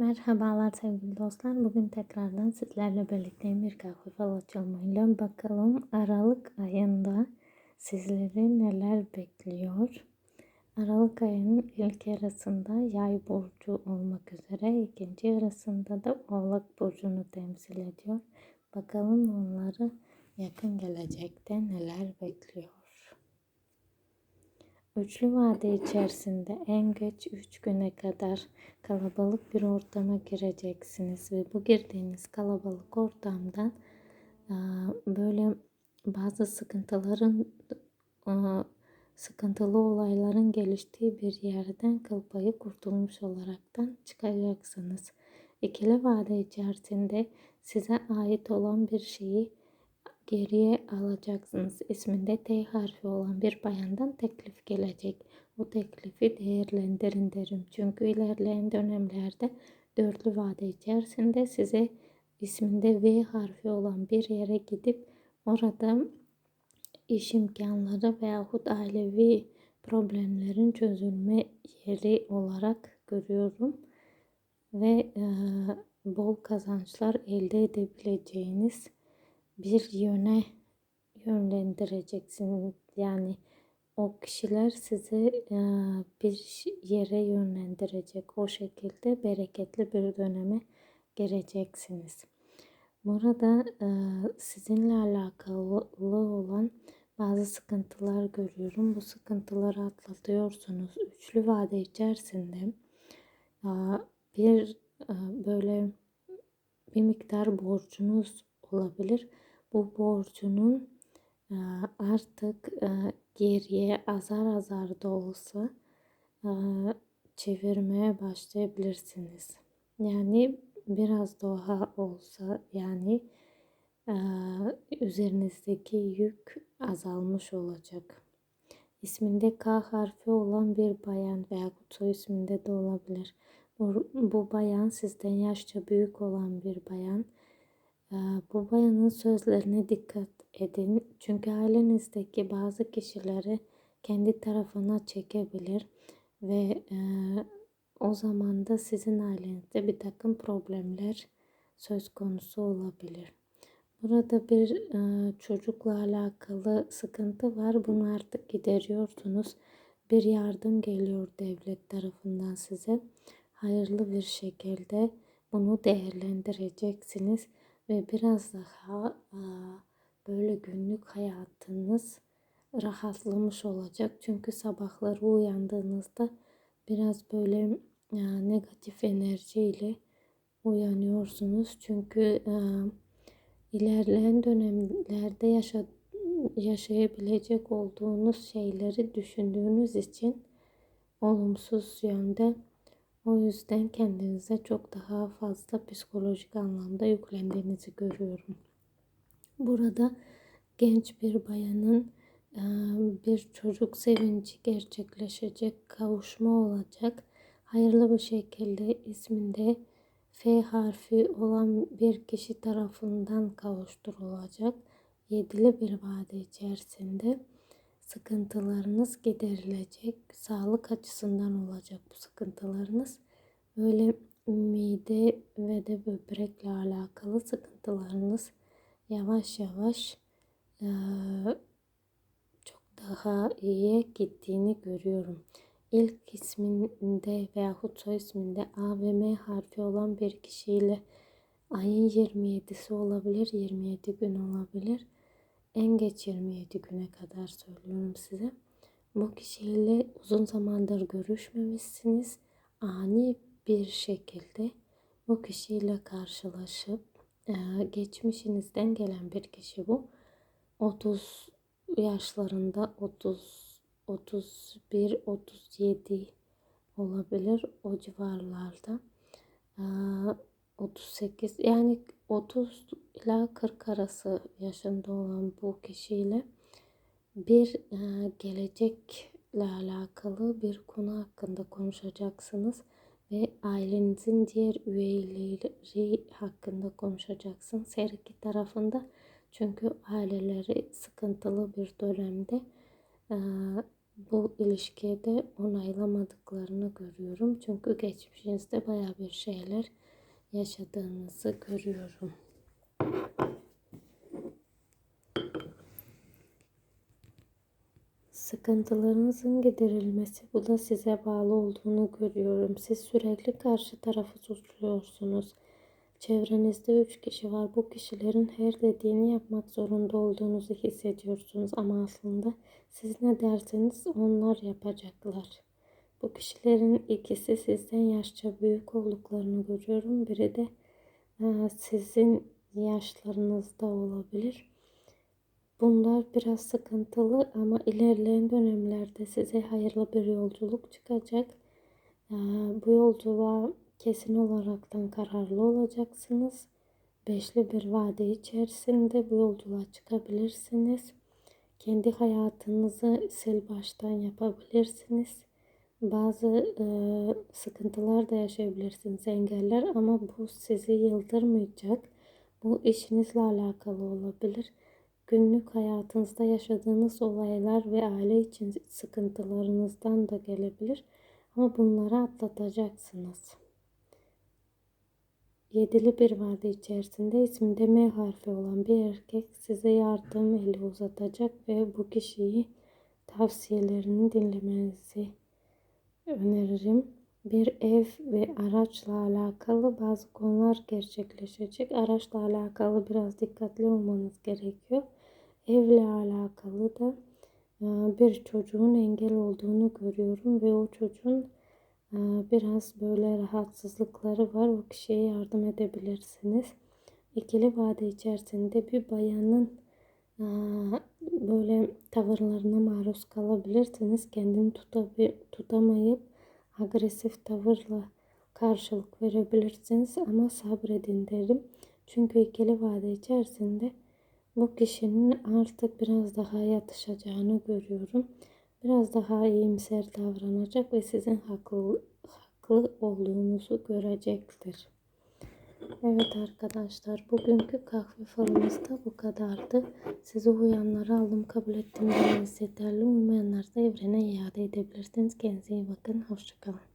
Merhabalar sevgili dostlar. Bugün tekrardan sizlerle birlikte bir kahve fal açılımıyla bakalım Aralık ayında sizleri neler bekliyor. Aralık ayının ilk yarısında yay burcu olmak üzere ikinci yarısında da oğlak burcunu temsil ediyor. Bakalım onları yakın gelecekte neler bekliyor. Üçlü vade içerisinde en geç 3 güne kadar kalabalık bir ortama gireceksiniz ve bu girdiğiniz kalabalık ortamdan böyle bazı sıkıntıların sıkıntılı olayların geliştiği bir yerden kıl kurtulmuş olaraktan çıkacaksınız. İkili vade içerisinde size ait olan bir şeyi geriye alacaksınız. İsminde T harfi olan bir bayandan teklif gelecek. O teklifi değerlendirin derim. Çünkü ilerleyen dönemlerde dörtlü vade içerisinde size isminde V harfi olan bir yere gidip orada iş imkanları veyahut ailevi problemlerin çözülme yeri olarak görüyorum. Ve e, bol kazançlar elde edebileceğiniz bir yöne yönlendireceksiniz. Yani o kişiler sizi e, bir yere yönlendirecek. O şekilde bereketli bir döneme gireceksiniz. Burada e, sizinle alakalı olan bazı sıkıntılar görüyorum. Bu sıkıntıları atlatıyorsunuz. Üçlü vade içerisinde e, bir böyle bir miktar borcunuz olabilir bu borcunun e, artık e, geriye azar azar da olsa e, çevirmeye başlayabilirsiniz. Yani biraz daha olsa yani üzerinizdeki yük azalmış olacak. İsminde K harfi olan bir bayan veya soy isminde de olabilir. Bu, bu bayan sizden yaşça büyük olan bir bayan bu bayanın sözlerine dikkat edin. Çünkü ailenizdeki bazı kişileri kendi tarafına çekebilir ve e, o zaman da sizin ailenizde bir takım problemler söz konusu olabilir. Burada bir e, çocukla alakalı sıkıntı var. Bunu artık gideriyorsunuz. Bir yardım geliyor devlet tarafından size. Hayırlı bir şekilde bunu değerlendireceksiniz ve biraz daha böyle günlük hayatınız rahatlamış olacak. Çünkü sabahları uyandığınızda biraz böyle negatif enerjiyle uyanıyorsunuz. Çünkü ilerleyen dönemlerde yaşa, yaşayabilecek olduğunuz şeyleri düşündüğünüz için olumsuz yönde o yüzden kendinize çok daha fazla psikolojik anlamda yüklendiğinizi görüyorum. Burada genç bir bayanın e, bir çocuk sevinci gerçekleşecek, kavuşma olacak. Hayırlı bir şekilde isminde F harfi olan bir kişi tarafından kavuşturulacak. Yedili bir vade içerisinde sıkıntılarınız giderilecek. Sağlık açısından olacak bu sıkıntılarınız. Böyle mide ve de böbrekle alakalı sıkıntılarınız yavaş yavaş e, çok daha iyiye gittiğini görüyorum. İlk isminde veyahut soy isminde A ve M harfi olan bir kişiyle ayın 27'si olabilir, 27 gün olabilir en geç 27 güne kadar söylüyorum size. Bu kişiyle uzun zamandır görüşmemişsiniz. Ani bir şekilde bu kişiyle karşılaşıp e, geçmişinizden gelen bir kişi bu. 30 yaşlarında 30 31 37 olabilir o civarlarda. 38 e, yani 30 ila 40 arası yaşında olan bu kişiyle bir e, gelecekle alakalı bir konu hakkında konuşacaksınız ve ailenizin diğer üyeleri hakkında konuşacaksınız her iki tarafında çünkü aileleri sıkıntılı bir dönemde e, bu ilişkide onaylamadıklarını görüyorum. Çünkü geçmişinizde baya bir şeyler yaşadığınızı görüyorum. Sıkıntılarınızın giderilmesi bu da size bağlı olduğunu görüyorum. Siz sürekli karşı tarafı suçluyorsunuz. Çevrenizde üç kişi var. Bu kişilerin her dediğini yapmak zorunda olduğunuzu hissediyorsunuz. Ama aslında siz ne derseniz onlar yapacaklar. Bu kişilerin ikisi sizden yaşça büyük olduklarını görüyorum. Biri de e, sizin yaşlarınızda olabilir. Bunlar biraz sıkıntılı ama ilerleyen dönemlerde size hayırlı bir yolculuk çıkacak. E, bu yolculuğa kesin olaraktan kararlı olacaksınız. Beşli bir vade içerisinde bu yolculuğa çıkabilirsiniz. Kendi hayatınızı sil baştan yapabilirsiniz. Bazı e, sıkıntılar da yaşayabilirsiniz, engeller ama bu sizi yıldırmayacak. Bu işinizle alakalı olabilir. Günlük hayatınızda yaşadığınız olaylar ve aile için sıkıntılarınızdan da gelebilir. Ama bunları atlatacaksınız. Yedili bir vade içerisinde isminde M harfi olan bir erkek size yardım eli uzatacak ve bu kişiyi tavsiyelerini dinlemenizi öneririm. Bir ev ve araçla alakalı bazı konular gerçekleşecek. Araçla alakalı biraz dikkatli olmanız gerekiyor. Evle alakalı da e, bir çocuğun engel olduğunu görüyorum ve o çocuğun e, biraz böyle rahatsızlıkları var. O kişiye yardım edebilirsiniz. İkili vade içerisinde bir bayanın böyle tavırlarına maruz kalabilirsiniz. Kendini tutamayıp agresif tavırla karşılık verebilirsiniz ama sabredin derim. Çünkü ikili vade içerisinde bu kişinin artık biraz daha yatışacağını görüyorum. Biraz daha iyimser davranacak ve sizin haklı, haklı olduğunuzu görecektir. Evet arkadaşlar bugünkü kahve falımız da bu kadardı. Sizi uyanları aldım kabul ettim demeniz yeterli. Uymayanlar da evrene iade edebilirsiniz. Kendinize iyi bakın. Hoşçakalın.